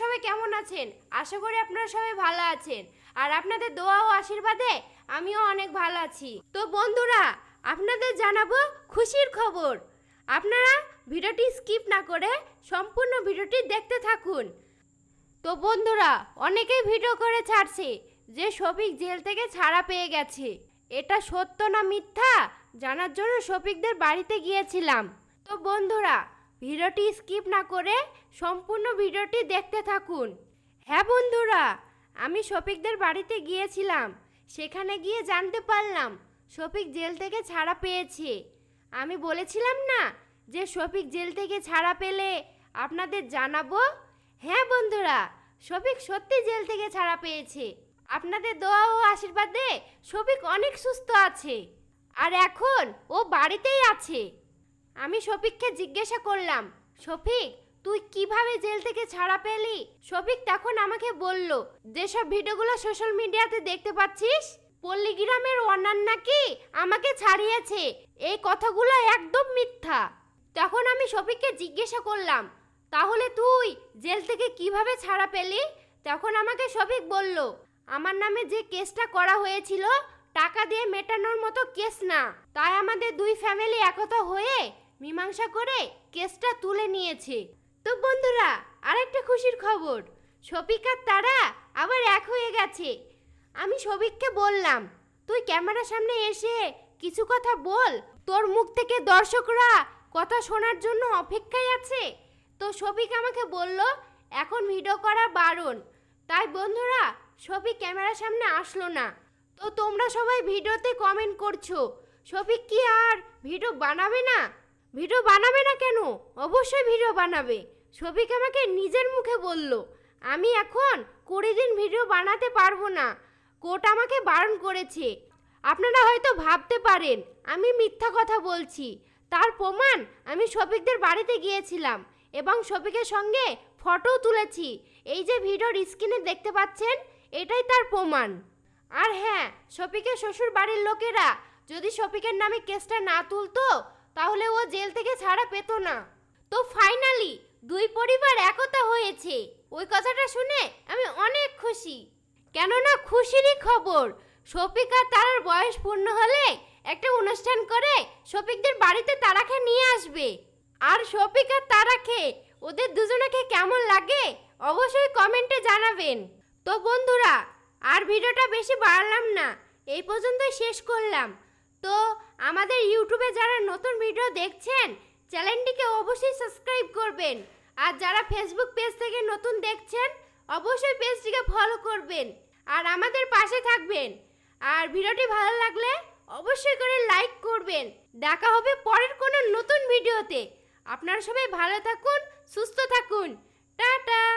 সবাই কেমন আছেন? আশা করি আপনারা সবাই ভালো আছেন। আর আপনাদের দোয়া ও আশীর্বাদে আমিও অনেক ভালো আছি। তো বন্ধুরা, আপনাদের জানাব খুশির খবর। আপনারা ভিডিওটি স্কিপ না করে সম্পূর্ণ ভিডিওটি দেখতে থাকুন। তো বন্ধুরা, অনেকেই ভিডিও করে ছাড়ছে যে শফিক জেল থেকে ছাড়া পেয়ে গেছে। এটা সত্য না মিথ্যা? জানার জন্য শফিকদের বাড়িতে গিয়েছিলাম। তো বন্ধুরা ভিডিওটি স্কিপ না করে সম্পূর্ণ ভিডিওটি দেখতে থাকুন। হ্যাঁ বন্ধুরা, আমি শফিকদের বাড়িতে গিয়েছিলাম। সেখানে গিয়ে জানতে পারলাম শফিক জেল থেকে ছাড়া পেয়েছে। আমি বলেছিলাম না যে শফিক জেল থেকে ছাড়া পেলে আপনাদের জানাব? হ্যাঁ বন্ধুরা, শফিক সত্যি জেল থেকে ছাড়া পেয়েছে। আপনাদের দোয়া ও আশীর্বাদে শফিক অনেক সুস্থ আছে। আর এখন ও বাড়িতেই আছে। আমি শফিককে জিজ্ঞাসা করলাম, শফিক, তুই কীভাবে জেল থেকে ছাড়া পেলি? শফিক তখন আমাকে বলল, যেসব ভিডিওগুলো সোশ্যাল মিডিয়াতে দেখতে পাচ্ছিস, পল্লীগ্রামের অন্যান্য নাকি আমাকে ছাড়িয়েছে। এই কথাগুলো একদম মিথ্যা। তখন আমি শফিককে জিজ্ঞাসা করলাম, তাহলে তুই জেল থেকে কীভাবে ছাড়া পেলি? তখন আমাকে শফিক বলল, আমার নামে যে কেসটা করা হয়েছিল, টাকা দিয়ে মেটানোর মতো কেস না। তাই আমাদের দুই ফ্যামিলি একতা হয়ে মীমাংসা করে কেসটা তুলে নিয়েছে। তো বন্ধুরা, আরেকটা খুশির খবর। শফিক আর তারা আবার এক হয়ে গেছে। আমি শফিককে বললাম, তুই ক্যামেরার সামনে এসে কিছু কথা বল। তোর মুখ থেকে দর্শকরা কথা শোনার জন্য অপেক্ষায় আছে। তো শফিক আমাকে বলল, এখন ভিডিও করা বারণ। তাই বন্ধুরা, শফিক ক্যামেরার সামনে আসলো না। তো তোমরা সবাই ভিডিওতে কমেন্ট করছ। শফিক কি আর ভিডিও বানাবে না? ভিডিও বানাবে না কেন? অবশ্যই ভিডিও বানাবে। শফিক আমাকে নিজের মুখে বলল, আমি এখন কুড়ি দিন ভিডিও বানাতে পারব না। কোর্ট আমাকে বারণ করেছে। আপনারা হয়তো ভাবতে পারেন, আমি মিথ্যা কথা বলছি। তার প্রমাণ আমি শফিকদের বাড়িতে গিয়েছিলাম এবং শফিকের সঙ্গে ফটোও তুলেছি। এই যে ভিডিওর স্ক্রিনে দেখতে পাচ্ছেন, এটাই তার প্রমাণ। আর হ্যাঁ শফিকের শ্বশুর বাড়ির লোকেরা যদি শফিকের নামে কেসটা না তুলতো তাহলে ও জেল থেকে ছাড়া পেত না। তো ফাইনালি দুই পরিবার একতা হয়েছে। ওই কথাটা শুনে আমি অনেক খুশি। কেননা খুশিরই খবর, শফিক আর তারার বয়স পূর্ণ হলে একটা অনুষ্ঠান করে শফিকদের বাড়িতে তারাকে নিয়ে আসবে। আর শফিক আর তারাকে, ওদের দুজনকে কেমন লাগে অবশ্যই কমেন্টে জানাবেন। তো বন্ধুরা, আর ভিডিওটা বেশি বাড়ালাম না, এই পর্যন্তই শেষ করলাম। তো আমাদের ইউটিউবে যারা নতুন ভিডিও দেখছেন, চ্যানেলটিকে অবশ্যই সাবস্ক্রাইব করবেন। আর যারা ফেসবুক পেজ থেকে নতুন দেখছেন, অবশ্যই পেজটিকে ফলো করবেন। আর আমাদের পাশে থাকবেন। আর ভিডিওটি ভালো লাগলে অবশ্যই করে লাইক করবেন। দেখা হবে পরের কোনো নতুন ভিডিওতে। আপনারা সবাই ভালো থাকুন, সুস্থ থাকুন। টাটা!